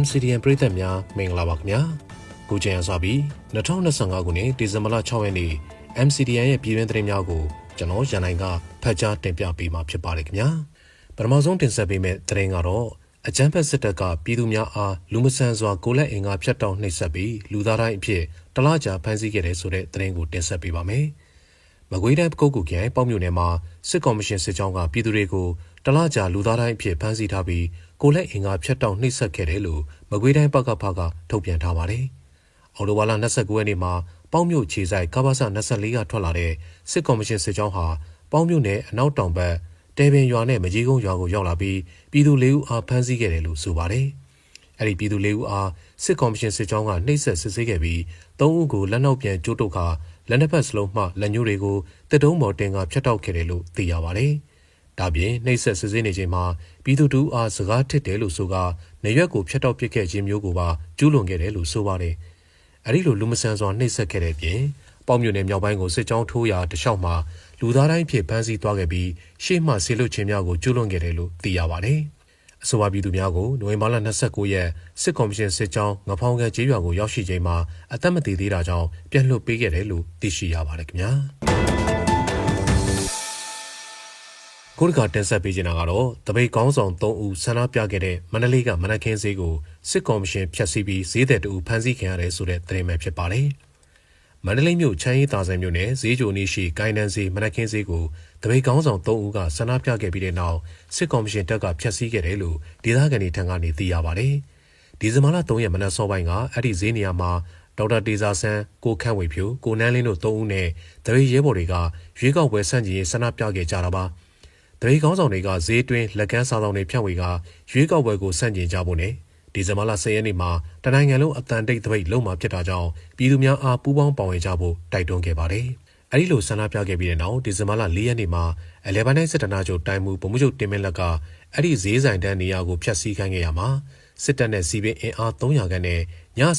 MCDN ပြည်သက်များမင်္ဂလာပါခင်ဗျာကိုကျန်အစပြီး2025ခုနှစ်ဒီဇင်ဘာလ6ရက်နေ့ MCDN ရဲ့ပြည်တွင်းသတင်းများကိုကျွန်တော်ရန်နိုင်ကဖတ်ကြားတင်ပြပေးမှာဖြစ်ပါတယ်ခင်ဗျာပထမဆုံးတင်ဆက်ပေးမယ့်သတင်းကတော့အကြမ်းဖက်စစ်တပ်ကပြည်သူများအားလူမဆန်စွာကိုလက်အင်္ဂါဖျက်တောက်နှိပ်စက်ပြီးလူသားတိုင်းအဖြစ်တလားကြာဖမ်းဆီးခဲ့တဲ့ဆိုတဲ့သတင်းကိုတင်ဆက်ပေးပါမယ်မကွေးတိုင်းပကုတ်ကူခရိုင်ပေါ့မြို့နယ်မှာစစ်ကော်မရှင်စစ်ကြောင်းကပြည်သူတွေကိုတလားကြာလူသားတိုင်းအဖြစ်ဖမ်းဆီးထားပြီး ကိုလက်အင်္ဂါဖျက်တောက်နှိပ်စက်ခဲ့တယ်လို့မကွေးတိုင်းပကဖကထုတ်ပြန်ထားပါတယ်။အော်တိုဝါလာ29ရက်နေ့မှာပေါင်းမြို့ခြေဆိုင်ကဘာဆ24ကထွက်လာတဲ့စစ်ကော်မရှင်စစ်ကြောင်းဟာပေါင်းမြို့နယ်အနောက်တောင်ဘက်တဲပင်ရွာနဲ့မကြီးကုန်းရွာကိုရောက်လာပြီးပြည်သူလေးဦးအားဖမ်းဆီးခဲ့တယ်လို့ဆိုပါတယ်။အဲ့ဒီပြည်သူလေးဦးအားစစ်ကော်မရှင်စစ်ကြောင်းကနှိပ်စက်စစ်ဆေးခဲ့ပြီး၃ဦးကိုလက်နောက်ပြန်ကျိုးတုတ်ခါလက်နှစ်ဖက်စလုံးမှလက်ညှိုးတွေကိုတစ်တုံးပေါ်တင်ကဖျက်တောက်ခဲ့တယ်လို့သိရပါတယ်။ ဒါပြင်နှိပ်စက်စစ်ဆေးနေချိန်မှာပြည်သူတို့အားစကားထစ်တယ်လို့ဆိုကာနေရွက်ကိုဖျက်တောက်ပစ်ခဲ့ခြင်းမျိုးကိုပါကျူးလွန်ခဲ့တယ်လို့ဆိုပါတယ်။အဲဒီလိုလူမဆန်စွာနှိပ်စက်ခဲ့တဲ့ပြင်ပေါ့မြို့နယ်မြောက်ပိုင်းကိုစစ်ကြောင်းထိုးရာတလျှောက်မှာလူသားတိုင်းဖြစ်ဖမ်းဆီးသွားခဲ့ပြီးရှေ့မှဆေလွတ်ခြင်းများကိုကျူးလွန်ခဲ့တယ်လို့သိရပါတယ်။အဆိုပါပြည်သူများကိုနိုဝင်ဘာလ29ရက်စစ်ကော်မရှင်စစ်ကြောင်းငဖောင်းကကျေးရွာကိုရောက်ရှိချိန်မှာအသက်မသေးသေးတာကြောင့်ပြန်လွှတ်ပေးခဲ့တယ်လို့သိရှိရပါတယ်ခင်ဗျာ။ ကိုရကတင်ဆက်ပေးနေတာကတော့တပိတ်ကောင်းဆောင်3ဦးဆန္ဒပြခဲ့တဲ့မန္တလေးကမနက်ခင်းဈေးကိုစစ်ကော်မရှင်ဖျက်ဆီးပြီးဈေးတဲ့တူဖမ်းဆီးခံရတယ်ဆိုတဲ့သတင်းပဲဖြစ်ပါတယ်။မန္တလေးမြို့ချမ်းရီတာဆန်မြို့နယ်ဈေးကြိုနီးရှိကိုင်းတန်းဈေးမနက်ခင်းဈေးကိုတပိတ်ကောင်းဆောင်၃ဦးကဆန္ဒပြခဲ့ပြီးတဲ့နောက်စစ်ကော်မရှင်တပ်ကဖျက်ဆီးခဲ့တယ်လို့ဒေသခံတွေထံကနေသိရပါတယ်။ဒီဇင်ဘာလ3ရက်မနက်စောပိုင်းကအဲ့ဒီဈေးနေရာမှာဒေါက်တာတေဇာဆန်းကိုခန့်ဝေဖြူကိုနန်းလင်းတို့၃ဦးနဲ့တပိတ်ရဲဘော်တွေကရွေးကောက်ပွဲဆန့်ကျင်ရေးဆန္ဒပြခဲ့ကြတာပါ။ တပိတ်ကောင်းဆောင်တွေကဈေးတွင်းလက်ကမ်းစာဆောင်တွေဖြန့်ဝေကရွေးကောက်ပွဲကိုဆန့်ကျင်ကြဖို့နဲ့ဒီဇင်ဘာလ10ရက်နေ့မှာတနိုင်ငံလုံးအတန်တိတ်သပိတ်လုံးမှာဖြစ်တာကြောင့်ပြည်သူများအားပူးပေါင်းပါဝင်ကြဖို့တိုက်တွန်းခဲ့ပါတယ်။အဲဒီလိုဆန္ဒပြခဲ့ပြီးတဲ့နောက်ဒီဇင်ဘာလ4ရက်နေ့မှာအလဲဘန်တိုင်းစစ်တနာချုပ်တိုင်းမှုဗမှုချုပ်တင်မင်းလက်ကအဲ့ဒီဈေးဆိုင်တန်းနေရာကိုဖျက်ဆီးခိုင်းခဲ့ရမှာစစ်တပ်နဲ့စီပင်အင်အား300ခန့်နဲ့ည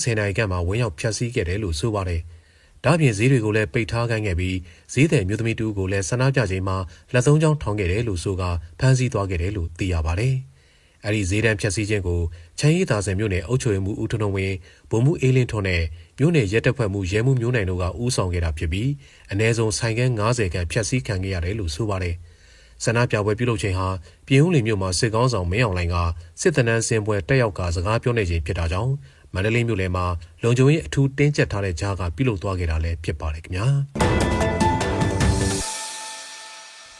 10နာရီခန့်မှာဝင်းရောက်ဖျက်ဆီးခဲ့တယ်လို့ဆိုပါတယ်။ ဒါပြင်ဈေးတွေကိုလည်းပိတ်ထားခိုင်းခဲ့ပြီးဈေးတဲ့မြို့သမီးတူကိုလည်းဆန္ဒပြချိန်မှာလက်သုံးချောင်းထောင်ခဲ့တယ်လို့ဆိုကဖမ်းဆီးသွားခဲ့တယ်လို့သိရပါတယ်။အဲ့ဒီဈေးတန်းဖြတ်စည်းခြင်းကိုချမ်းရည်သာဆန်မြို့နယ်အုပ်ချုပ်ရေးမှူးဦးထွန်းထွန်းဝင်းဗိုလ်မှူးအေးလင်းထွန်းနဲ့မြို့နယ်ရဲတပ်ဖွဲ့မှူးရဲမှူးမျိုးနိုင်တို့ကဦးဆောင်ခဲ့တာဖြစ်ပြီးအ ਨੇ စုံဆိုင်ကန်း90ခန့်ဖြတ်စည်းခံခဲ့ရတယ်လို့ဆိုပါတယ်ဆန္ဒပြပွဲပြုလုပ်ချိန်ဟာပြည်ဦးလီမြို့မှာစစ်ကောင်းဆောင်မင်းအောင်လှိုင်ကစစ်တနန်းစင်ပွဲတက်ရောက်ကစကားပြောနေချိန်ဖြစ်တာကြောင့် မန္တလေးမြို့လယ်မှာလုံခြုံရေးအထူးတင်းကျပ်ထားတဲ့ကြားကပြုလုပ်သွားခဲ့တာလည်းဖြစ်ပါတယ်ခင်ဗျာ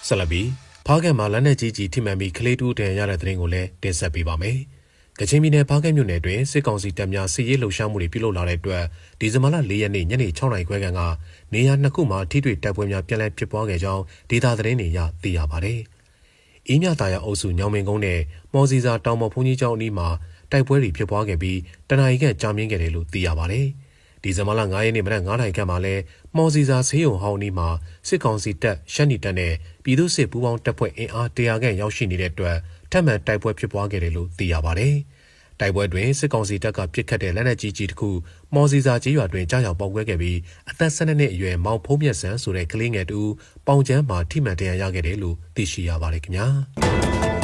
ဆလဘီဖားကက်မှာလက်နက်ကြီးကြီးထိမှန်ပြီးကလေးတူးတန်ရတဲ့တဲ့ရင်ကိုလည်းတင်ဆက်ပေးပါမယ်။ကချင်ပြည်နယ်ဖားကက်မြို့နယ်တွင်စစ်ကောင်စီတပ်များစစ်ရေးလှုပ်ရှားမှုတွေပြုလုပ်လာတဲ့အတွက်ဒီဇင်ဘာလ၄ရက်နေ့ညနေ6နာရီခွဲခန့်ကနေရာနှစ်ခုမှာထိတွေ့တိုက်ပွဲများပြန်လည်ဖြစ်ပွားခဲ့ကြောင်းဒေသသတင်းတွေရသိရပါတယ်။အင်းမြတာယာအုပ်စုညောင်မင်းကုန်းနဲ့မော်စီစာတောင်ပေါ်ဘုန်းကြီးကျောင်းအနီးမှာ တိုက်ပွဲတွေဖြစ်ပွားခဲ့ပြီးတနအီခန့်ကြာမြင့်ခဲ့တယ်လို့သိရပါတယ်။ဒီဇင်ဘာလ9ရက်နေ့မနက်9:00နာရီခန့်မှာလဲမော်စီစာဆေးရုံဟောင်းနီးမှာစစ်ကောင်စီတပ်ရှမ်းနီတပ်နဲ့ပြည်သူ့စစ်ပူးပေါင်းတပ်ဖွဲ့အင်အား100ခန့်ရောက်ရှိနေတဲ့အတွက်ထပ်မံတိုက်ပွဲဖြစ်ပွားခဲ့တယ်လို့သိရပါတယ်။တိုက်ပွဲတွင်စစ်ကောင်စီတပ်ကပစ်ခတ်တဲ့လက်နက်ကြီးကြီးတစ်ခုမော်စီစာကျေးရွာတွင်ကြားရောက်ပေါက်ကွဲခဲ့ပြီးအသက်12နှစ်အရွယ်မောင်ဖုံးမြတ်ဆန်းဆိုတဲ့ကလေးငယ်တူပေါင်ကျန်းမှာထိမှန်တရားရခဲ့တယ်လို့သိရှိရပါတယ်ခင်ဗျာ။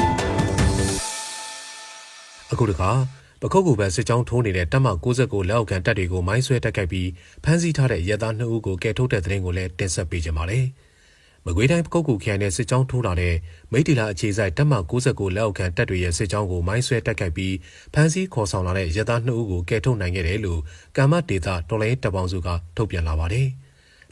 အခုတခါပခုတ်ကူဘက်စစ်ကြောင်းထိုးနေတဲ့တပ်မ69လက်အောက်ခံတပ်တွေကိုမိုင်းဆွဲတက်ခိုက်ပြီးဖမ်းဆီးထားတဲ့ရဲသား2ဦးကိုကယ်ထုတ်တဲ့တဲ့ရင်ကိုလည်းတင်ဆက်ပေးကြပါမယ်။မကွေးတိုင်းပခုတ်ကူခရိုင်နဲ့စစ်ကြောင်းထိုးလာတဲ့မိတီလာအခြေစိုက်တပ်မ69လက်အောက်ခံတပ်တွေရဲ့စစ်ကြောင်းကိုမိုင်းဆွဲတက်ခိုက်ပြီးဖမ်းဆီးခေါ်ဆောင်လာတဲ့ရဲသား2ဦးကိုကယ်ထုတ်နိုင်ခဲ့တယ်လို့ကမ္မဒေတာတော်လိုင်းတပ်ပေါင်းစုကထုတ်ပြန်လာပါတယ်။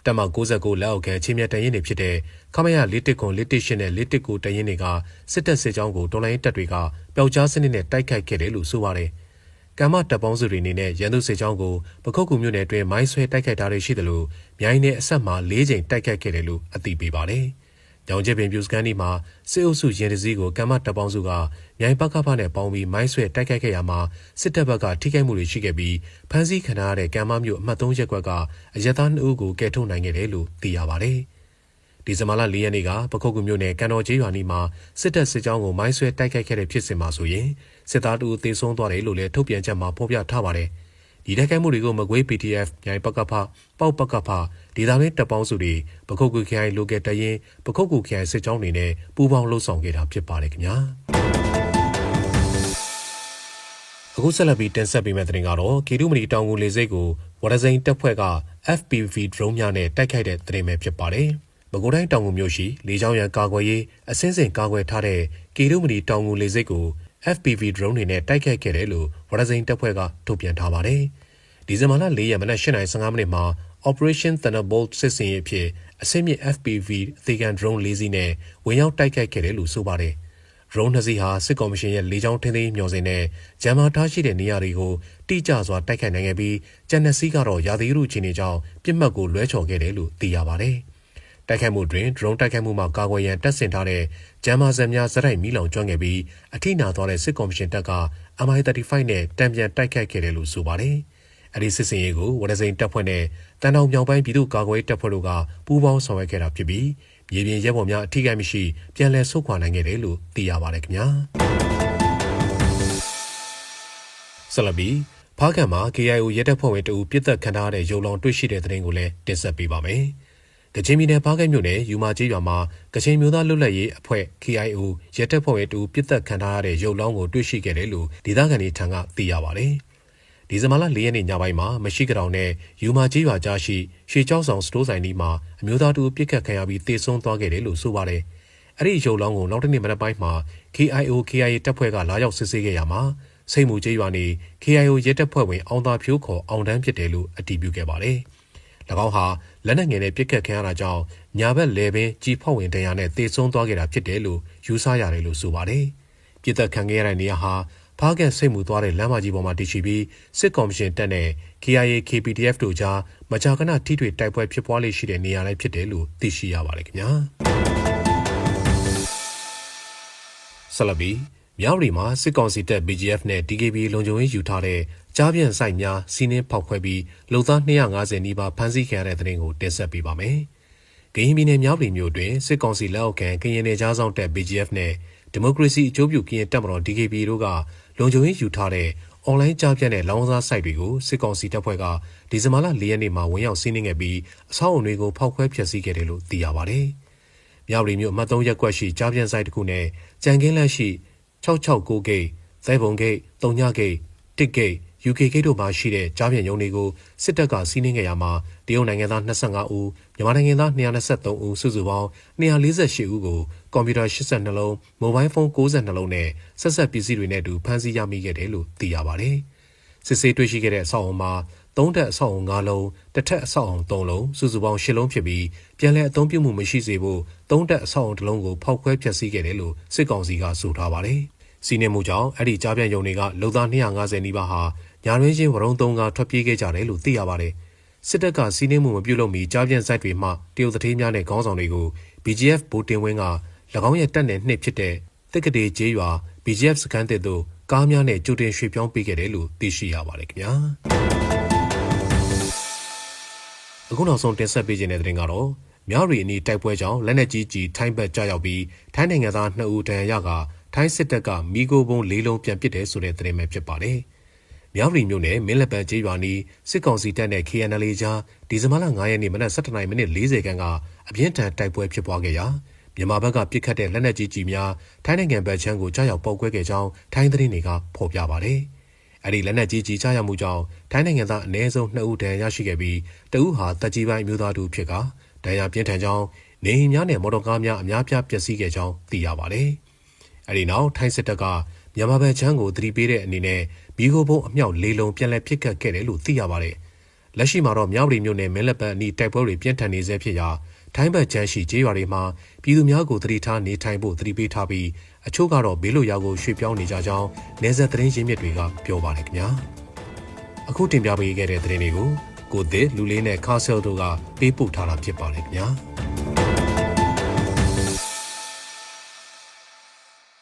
တပ်မ69လက်အောက်ခံချင်းမြတ်တရင်တွေဖြစ်တဲ့ခမရ41ခွန်118နဲ့119တရင်တွေကစစ်တပ်စစ်ကြောင်းကိုတော်လိုင်းတပ်တွေကပျောက်ကြားစနစ်နဲ့တိုက်ခိုက်ခဲ့တယ်လို့ဆိုပါတယ်။ကမ္မတပ်ပေါင်းစုတွေအနေနဲ့ရန်သူစစ်ကြောင်းကိုပခုတ်ကူမြို့နယ်အတွင်းမိုင်းဆွဲတိုက်ခိုက်တာတွေရှိတယ်လို့မြိုင်းနဲ့အဆက်မှာ၄ချိန်တိုက်ခိုက်ခဲ့တယ်လို့အသိပေးပါတယ်။။ ကြောင်ကျပင်ပြူစကန်ဒီမှာစစ်အုပ်စုရင်တစည်းကိုကမ္မတပ်ပေါင်းစုကမြိုင်ပကဖနဲ့ပေါင်းပြီးမိုင်းဆွဲတိုက်ခိုက်ခဲ့ရမှာစစ်တပ်ဘက်ကထိခိုက်မှုတွေရှိခဲ့ပြီးဖမ်းဆီးခံရတဲ့ကမ္မမျိုးအမှတ်3ရက်ကွက်ကအရသား2ဦးကိုကယ်ထုတ်နိုင်ခဲ့တယ်လို့သိရပါတယ်။ဒီဇင်ဘာလ၄ရက်နေ့ကပခုတ်ကူမြို့နယ်ကန်တော်ကျေးရွာနီးမှာစစ်တပ်စစ်ကြောင်းကိုမိုင်းဆွဲတိုက်ခိုက်ခဲ့တဲ့ဖြစ်စဉ်မှာဆိုရင်စစ်သားတူသေဆုံးသွားတယ်လို့လည်းထုတ်ပြန်ချက်မှာဖော်ပြထားပါတယ်။ ဒီတိုက်ခိုက်မှုတွေကိုမကွေး PDF မြိုင်ပကဖပေါက်ပကဖဒေသတွင်းတပ်ပေါင်းစုတွေပခုတ်ကူခိုင်လိုကယ်တရင်ပခုတ်ကူခိုင်စစ်ကြောင်းတွေနဲ့ပူးပေါင်းလှုပ်ဆောင်ခဲ့တာဖြစ်ပါတယ်ခင်ဗျာအခုဆက်လက်ပြီးတင်ဆက်ပေးမယ့်သတင်းကတော့ကီတူမနီတောင်ကိုလေစိတ်ကိုဝရဇိန်တပ်ဖွဲ့က FPV drone များနဲ့တိုက်ခိုက်တဲ့သတင်းပဲဖြစ်ပါတယ်။မကွေးတိုင်းတောင်ကိုမြို့ရှိလေကြောင်းရန်ကာကွယ်ရေးအစင်းစင်ကာကွယ်ထားတဲ့ကီတူမနီတောင်ကိုလေစိတ်ကို FPV drone တွေနဲ့တိုက်ခိုက်ခဲ့တယ်လို့ ဝရဇိန်တပ်ဖွဲ့ကထုတ်ပြန်ထားပါတယ်။ဒီဇင်ဘာလ၄ရက်မနက်၈:၅မိနစ်မှာ Operation Thunderbolt စစ်စင်ရေးအဖြစ်အစင်းမြင့် FPV အသေးခံ drone ၄စီးနဲ့ဝင်ရောက်တိုက်ခိုက်ခဲ့တယ်လို့ဆိုပါတယ်။ drone နှစ်စီးဟာစစ်ကော်မရှင်ရဲ့လေကြောင်းထင်းထင်းမျှော်စင်နဲ့ဂျမ်မာထားရှိတဲ့နေရာတွေကိုတိကျစွာတိုက်ခိုက်နိုင်ခဲ့ပြီးကျန်နှစ်စီးကတော့ရာသီဥတုအခြေအနေကြောင့်ပြစ်မှတ်ကိုလွဲချော်ခဲ့တယ်လို့သိရပါတယ်။တိုက်ခိုက်မှုတွင် drone တိုက်ခိုက်မှုမှာကာကွယ်ရန်တပ်ဆင်ထားတဲ့ဂျမ်မာဇက်များစရိုက်မီးလောင်ကျွမ်းခဲ့ပြီးအထိနာသွားတဲ့စစ်ကော်မရှင်တပ်က MI35 နဲ့တံပြန်တိုက်ခိုက်ခဲ့တယ်လို့ဆိုပါတယ်။အဲဒီစစ်စင်ရေးကိုဝရဇိန်တပ်ဖွဲ့နဲ့တန်တောင်မြောင်ပိုင်းပြည်သူ့ကာကွယ်တပ်ဖွဲ့တို့ကပူးပေါင်းဆောင်ရွက်ခဲ့တာဖြစ်ပြီးမြေပြင်ရဲဘော်များအထိကိမရှိပြန်လည်ဆုတ်ခွာနိုင်ခဲ့တယ်လို့သိရပါတယ်ခင်ဗျာဆလဘီဖားကံမှာ KIO ရဲတပ်ဖွဲ့ဝင်တအူပြစ်သက်ခံထားရတဲ့ရုံလောင်တွေ့ရှိတဲ့တဲ့ရင်ကိုလည်းတင်ဆက်ပေးပါမယ် ကချင်ပြည်နယ်ဖားကံမြို့နယ်ယူမာကြီးရွာမှာကချင်မျိုးသားလွတ်လပ်ရေးအဖွဲ့ KIO ရဲတပ်ဖွဲ့ဝင်တူပြစ်သက်ခံထားရတဲ့ရုပ်လောင်းကိုတွေ့ရှိခဲ့တယ်လို့ဒေသခံတွေထံကသိရပါဗျ။ဒီဇင်ဘာလ၄ရက်နေ့ညပိုင်းမှာမရှိကတောင်နဲ့ယူမာကြီးရွာကြားရှိရွှေကျောက်ဆောင်စတိုးဆိုင်ဒီမှာအမျိုးသားတူပြစ်ခတ်ခံရပြီးတေဆုံးသွားခဲ့တယ်လို့ဆိုပါတယ်။အဲ့ဒီရုပ်လောင်းကိုနောက်တစ်နေ့မနက်ပိုင်းမှာ KIO KIA တပ်ဖွဲ့ကလာရောက်စစ်ဆေးခဲ့ရမှာစိတ်မူကြီးရွာနေ KIO ရဲတပ်ဖွဲ့ဝင်အောင်သာဖြိုးခေါ်အောင်တန်းဖြစ်တယ်လို့အတည်ပြုခဲ့ပါတယ်။၎ င်းဟာလက်နက်ငယ်နဲ့ပြစ်ခတ်ခံရတာကြောင့်ညာဘက်လေပင်ကြီးဖောက်ဝင်တရားနဲ့တေဆုံးသွားခဲ့တာဖြစ်တယ်လို့ယူဆရတယ်လို့ဆိုပါတယ်။ပြစ်သက်ခံခဲ့ရတဲ့နေရာဟာဖားကန်စိတ်မူသွားတဲ့လမ်းမကြီးပေါ်မှာတည်ရှိပြီးစစ်ကော်မရှင်တပ်နဲ့ KIA KPDF တို့ကြားမကြာခဏထိတွေ့တိုက်ပွဲဖြစ်ပွားလေရှိတဲ့နေရာလည်းဖြစ်တယ်လို့သိရှိရပါတယ်ခင်ဗျာဆလဘီ မြောက်ရီမှာစစ်ကောင်စီတပ် BGF နဲ့ DKB လုံခြုံရေးယူထားတဲ့ကြားပြန့်ဆိုင်များစီးနှင်းဖောက်ခွဲပြီးလုံသား250နီးပါးဖမ်းဆီးခံရတဲ့တဲ့ရင်ကိုတင်ဆက်ပေးပါမယ်။ကရင်ပြည်နယ်မြောက်ရီမြို့တွင်စစ်ကောင်စီလက်အောက်ခံကရင်နယ်ကြားဆောင်တပ် BGF နဲ့ဒီမိုကရေစီအကျိုးပြုကရင်တပ်မတော် DKB တို့ကလုံခြုံရေးယူထားတဲ့အွန်လိုင်းကြားပြန့်တဲ့လောင်းစား site တွေကိုစစ်ကောင်စီတပ်ဖွဲ့ကဒီဇင်ဘာလ၄ရက်နေ့မှာဝင်ရောက်စီးနင်းခဲ့ပြီးအဆောက်အုံတွေကိုဖောက်ခွဲဖျက်ဆီးခဲ့တယ်လို့သိရပါတယ်။မြောက်ရီမြို့အမှတ်3ရပ်ကွက်ရှိကြားပြန့် site တစ်ခုနဲ့ကြံကင်းလန့်ရှိ 669ဂိတ်၊သဲပုံဂိတ်၊တုံညဂိတ်၊တစ်ဂိတ် UK ဂိတ်တို့မှာရှိတဲ့ကြားပြန်ရုံတွေကိုစစ်တပ်ကစီးနင်းခဲ့ရမှာတရုတ်နိုင်ငံသား25ဦးမြန်မာနိုင်ငံသား223ဦးစုစုပေါင်း248ဦးကိုကွန်ပျူတာ82လုံးမိုဘိုင်းဖုန်း62လုံးနဲ့ဆက်ဆက်ပစ္စည်းတွေနဲ့အတူဖမ်းဆီးရမိခဲ့တယ်လို့သိရပါတယ်။စစ်ဆေးတွေ့ရှိခဲ့တဲ့အဆောက်အုံမှာ သုံးတက်အဆောက်အုံ၅လုံးတစ်ထက်အဆောက်အုံ၃လုံးစုစုပေါင်း၈လုံးဖြစ်ပြီးပြန်လည်အသုံးပြုမှုမရှိစေဖို့သုံးတက်အဆောက်အုံတစ်လုံးကိုဖောက်ခွဲဖျက်ဆီးခဲ့တယ်လို့စစ်ကောင်စီကဆိုထားပါတယ်။စီးနေမှုကြောင့်အဲ့ဒီကြားပြန်ယုံတွေကလုံသား250နီးပါးဟာညာရင်းချင်းဝရုံသုံးကထွက်ပြေးခဲ့ကြတယ်လို့သိရပါတယ်။စစ်တပ်ကစီးနှင်းမှုမပြုတ်လို့မီကြားပြန်ဆိုင်တွေမှတရုတ်သတင်းများနဲ့ခေါင်းဆောင်တွေကို BGF ဗိုလ်တင်ဝင်းက၎င်းရဲ့တပ်နယ်နှစ်ဖြစ်တဲ့တစ်ကလေးကျေးရွာ BGF စခန်းတဲ့သို့ကားများနဲ့ကြိုတင်ရွှေ့ပြောင်းပေးခဲ့တယ်လို့သိရှိရပါတယ်ခင်ဗျာ။ အခုနောက်ဆုံးတင်ဆက်ပေးခြင်းတဲ့သတင်းကတော့မြောက်ရီအနီးတိုက်ပွဲကြောင့်လက်နက်ကြီးကြီးထိုင်းဘက်ကျရောက်ပြီးထိုင်းနိုင်ငံသား2ဦးဒဏ်ရာရကထိုင်းစစ်တပ်ကမိโกဘုံ၄လုံးပြန်ပစ်တယ်ဆိုတဲ့သတင်းပဲဖြစ်ပါတယ်။မြောက်ရီမြို့နယ်မင်းလက်ပံကျေးရွာနီးစစ်ကောင်စီတပ်နဲ့ KNL ကြားဒီဇင်ဘာလ9ရက်နေ့မနက်7:40မိနစ်40ခန်းကအပြင်းထန်တိုက်ပွဲဖြစ်ပွားခဲ့ရာမြန်မာဘက်ကပြစ်ခတ်တဲ့လက်နက်ကြီးကြီးများထိုင်းနိုင်ငံဘက်ခြမ်းကိုကြားရောက်ပောက်ကွဲခဲ့ကြောင်းထိုင်းသတင်းတွေကဖော်ပြပါတယ်။ အဲဒီလက်နက်ကြီးကြီးကြားရောက်မှုကြောင့်ထိုင်းနိုင်ငံသားအနည်းဆုံး2ဦးဒဏ်ရာရရှိခဲ့ပြီးတဦးဟာတပ်ကြီးပိုင်းမျိုးသားတူဖြစ်ကဒဏ်ရာပြင်းထန်ကြောင်းနေအိမ်များနဲ့မော်တော်ကားများအများပြားပျက်စီးခဲ့ကြောင်းသိရပါတယ်။အဲဒီနောက်ထိုင်းစစ်တပ်ကမြန်မာဘက်ချမ်းကိုသတိပေးတဲ့အနေနဲ့ဘီဂိုဘုံအမြောက်လေးလုံးပြန်လည်ပစ်ခတ်ခဲ့တယ်လို့သိရပါတယ်။လက်ရှိမှာတော့မြောက်ရီမြို့နယ်မဲလက်ပံအနီးတိုက်ပွဲတွေပြင်းထန်နေဆဲဖြစ်ရာ ထိုင်းဘက်ချမ်းရှိကျေးရွာတွေမှာပြည်သူများကိုသတိထားနေထိုင်ဖို့သတိပေးထားပြီးအချို့ကတော့ဘေးလွတ်ရာကိုရွှေ့ပြောင်းနေကြကြောင်းနေဆက်သတင်းရင်းမြစ်တွေကပြောပါတယ်ခင်ဗျာ။အခုတင်ပြပေးခဲ့တဲ့သတင်းတွေကိုကိုသစ်လူလေးနဲ့ခါဆယ်တို့ကပေးပို့ထားတာဖြစ်ပါတယ်ခင်ဗျာ။